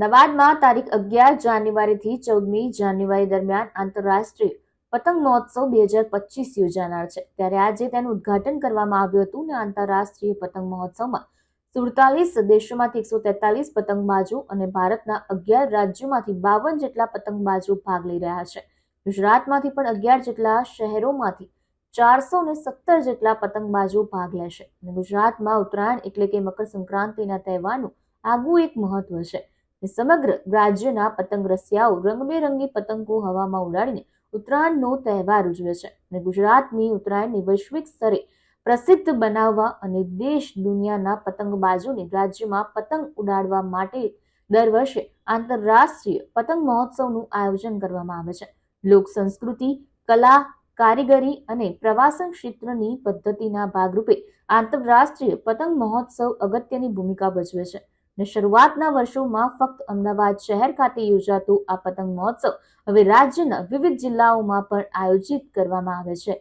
અમદાવાદમાં તારીખ અગિયાર જાન્યુઆરીથી ચૌદમી જાન્યુઆરી દરમિયાન આંતરરાષ્ટ્રીય પતંગ મહોત્સવ બે હજાર પચીસ યોજાનાર છે. ત્યારે આજે તેનું ઉદ્ઘાટન કરવામાં આવ્યું હતું અને આંતરરાષ્ટ્રીય પતંગ મહોત્સવમાં સુડતાલીસ દેશોમાંથી એકસો તેતાલીસ પતંગબાજો અને ભારતના અગિયાર રાજ્યોમાંથી બાવન જેટલા પતંગબાજો ભાગ લઈ રહ્યા છે. ગુજરાતમાંથી પણ અગિયાર જેટલા શહેરોમાંથી ચારસો ને સત્તર જેટલા પતંગબાજો ભાગ લેશે. અને ગુજરાતમાં ઉત્તરાયણ એટલે કે મકર સંક્રાંતિના તહેવારનું આગવું એક મહત્વ છે. સમગ્ર રાજ્યના પતંગ રસિયાઓ રંગબેરંગી પતંગો હવામાં ઉડાડીને ઉત્તરાયણનો તહેવાર ઉજવે છે અને ગુજરાતની ઉત્તરાયણને વૈશ્વિક સ્તરે પ્રસિદ્ધ બનાવવા અને દેશ દુનિયાના પતંગબાજોને રાજ્યમાં પતંગ ઉડાડવા માટે દર વર્ષે આંતરરાષ્ટ્રીય પતંગ મહોત્સવનું આયોજન કરવામાં આવે છે. લોક સંસ્કૃતિ, કલા, કારીગરી અને પ્રવાસન ક્ષેત્રની પદ્ધતિના ભાગરૂપે આંતરરાષ્ટ્રીય પતંગ મહોત્સવ અગત્યની ભૂમિકા ભજવે છે. અને શરૂઆતના વર્ષોમાં ફક્ત અમદાવાદ શહેર ખાતે યોજાતું આ પતંગ મહોત્સવ હવે રાજ્યના વિવિધ જિલ્લાઓમાં પણ આયોજિત કરવામાં આવે છે.